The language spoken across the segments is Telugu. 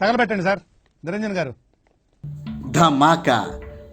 తగలబెట్టండి సార్. నిరంజన్ గారు. ధమాకా.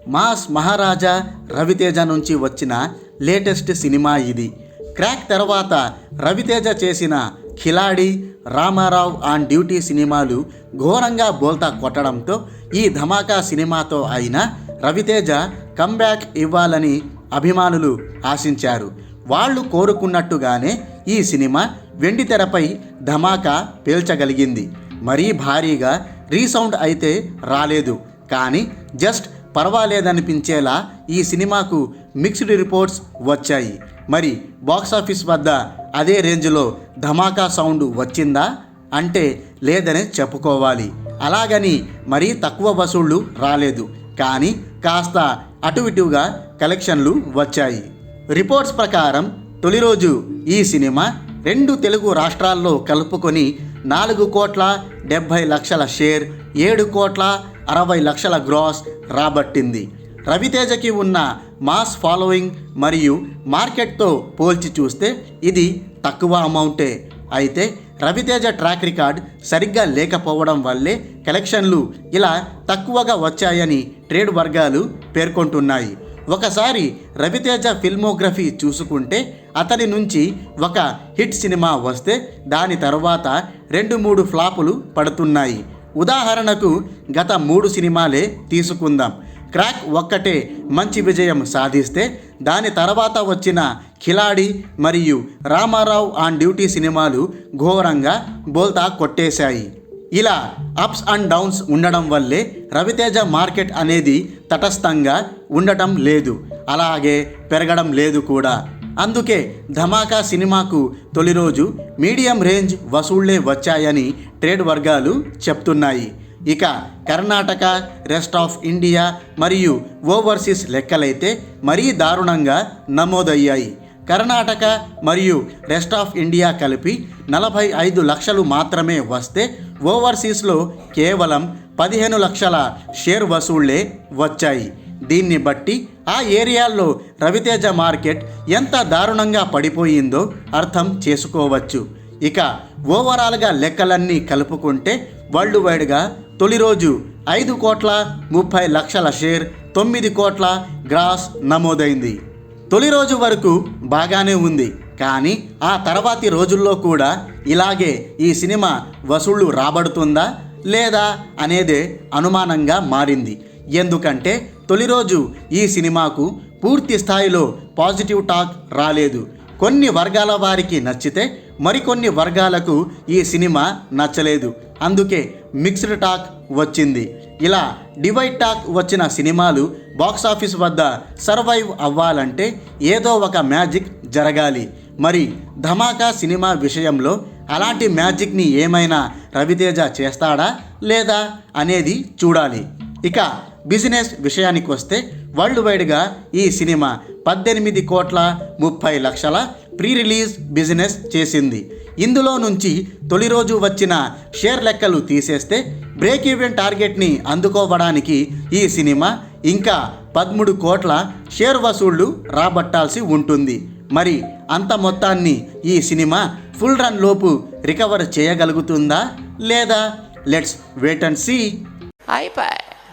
మాస్ మహారాజా రవితేజ నుంచి వచ్చిన లేటెస్ట్ సినిమా ఇది. క్రాక్ తర్వాత రవితేజ చేసిన ఖిలాడి రామారావు ఆన్ డ్యూటీ సినిమాలు ఘోరంగా బోల్తా కొట్టడంతో ఈ ధమాకా సినిమాతో అయిన రవితేజ కంబ్యాక్ ఇవ్వాలని అభిమానులు ఆశించారు. వాళ్ళు కోరుకున్నట్టుగానే ఈ సినిమా వెండితెరపై ధమాకా పేల్చగలిగింది. మరీ భారీగా రీసౌండ్ అయితే రాలేదు. కానీ జస్ట్ పర్వాలేదనిపించేలా ఈ సినిమాకు మిక్స్డ్ రిపోర్ట్స్ వచ్చాయి. మరి బాక్సాఫీస్ వద్ద అదే రేంజ్లో ధమాకా సౌండ్ వచ్చిందా? అంటే లేదని చెప్పుకోవాలి. అలాగని మరీ తక్కువ వసూళ్ళు రాలేదు. కానీ కాస్త అటు ఇటుగా కలెక్షన్లు వచ్చాయి. రిపోర్ట్స్ ప్రకారం తొలి రోజు ఈ సినిమా రెండు తెలుగు రాష్ట్రాల్లో కలుపుకొని నాలుగు కోట్ల డెబ్భై లక్షల షేర్ ఏడు కోట్ల అరవై లక్షల గ్రాస్ రాబట్టింది. రవితేజకి ఉన్న మాస్ ఫాలోయింగ్ మరియు మార్కెట్తో పోల్చి చూస్తే ఇది తక్కువ అమౌంటే. అయితే రవితేజ ట్రాక్ రికార్డ్ సరిగ్గా లేకపోవడం వల్లే కలెక్షన్లు ఇలా తక్కువగా వచ్చాయని ట్రేడ్ వర్గాలు పేర్కొంటున్నాయి. ఒకసారి రవితేజ ఫిల్మోగ్రఫీ చూసుకుంటే అతని నుంచి ఒక హిట్ సినిమా వస్తే దాని తర్వాత రెండు మూడు ఫ్లాపులు పడుతున్నాయి. ఉదాహరణకు గత మూడు సినిమాలే తీసుకుందాం. క్రాక్ ఒక్కటే మంచి విజయం సాధిస్తే దాని తర్వాత వచ్చిన ఖిలాడి మరియు రామారావు ఆన్ డ్యూటీ సినిమాలు ఘోరంగా బోల్తా కొట్టేశాయి. ఇలా అప్స్ అండ్ డౌన్స్ ఉండడం వల్లే రవితేజ మార్కెట్ అనేది తటస్థంగా ఉండటం లేదు. అలాగే పెరగడం లేదు కూడా. అందుకే ధమాకా సినిమాకు తొలి రోజు మీడియం రేంజ్ వసూళ్ళే వచ్చాయని ట్రేడ్ వర్గాలు చెప్తున్నాయి. ఇక కర్ణాటక రెస్ట్ ఆఫ్ ఇండియా మరియు ఓవర్సీస్ లెక్కలైతే మరీ దారుణంగా నమోదయ్యాయి. కర్ణాటక మరియు రెస్ట్ ఆఫ్ ఇండియా కలిపి నలభై ఐదు లక్షలు మాత్రమే వస్తే ఓవర్సీస్లో కేవలం పదిహేను లక్షల షేర్ వసూళ్ళే వచ్చాయి. దీన్ని బట్టి ఆ ఏరియాల్లో రవితేజ మార్కెట్ ఎంత దారుణంగా పడిపోయిందో అర్థం చేసుకోవచ్చు. ఇక ఓవరాల్గా లెక్కలన్నీ కలుపుకుంటే వరల్డ్ వైడ్గా తొలి రోజు ఐదు కోట్ల ముప్పై లక్షల షేర్ తొమ్మిది కోట్ల గ్రాస్ నమోదైంది. తొలి రోజు వరకు బాగానే ఉంది. కానీ ఆ తర్వాతి రోజుల్లో కూడా ఇలాగే ఈ సినిమా వసూళ్ళు రాబడుతుందా లేదా అనేదే అనుమానంగా మారింది. ఎందుకంటే తొలి రోజు ఈ సినిమాకు పూర్తి స్థాయిలో పాజిటివ్ టాక్ రాలేదు. కొన్ని వర్గాల వారికి నచ్చితే మరికొన్ని వర్గాలకు ఈ సినిమా నచ్చలేదు. అందుకే మిక్స్డ్ టాక్ వచ్చింది. ఇలా డివైడ్ టాక్ వచ్చిన సినిమాలు బాక్సాఫీస్ వద్ద సర్వైవ్ అవ్వాలంటే ఏదో ఒక మ్యాజిక్ జరగాలి. మరి ధమాకా సినిమా విషయంలో అలాంటి మ్యాజిక్ని ఏమైనా రవితేజ చేస్తాడా లేదా అనేది చూడాలి. ఇక బిజినెస్ విషయానికి వస్తే వరల్డ్ వైడ్గా ఈ సినిమా పద్దెనిమిది కోట్ల ముప్పై లక్షల ప్రీ రిలీజ్ బిజినెస్ చేసింది. ఇందులో నుంచి తొలి రోజు వచ్చిన షేర్ లెక్కలు తీసేస్తే బ్రేక్ ఈవెన్ టార్గెట్ని అందుకోవడానికి ఈ సినిమా ఇంకా పదమూడు కోట్ల షేర్ వసూళ్ళు రాబట్టాల్సి ఉంటుంది. మరి అంత మొత్తాన్ని ఈ సినిమా ఫుల్ రన్ లోపు రికవర్ చేయగలుగుతుందా లేదా? Let's wait and see. అయిపోయి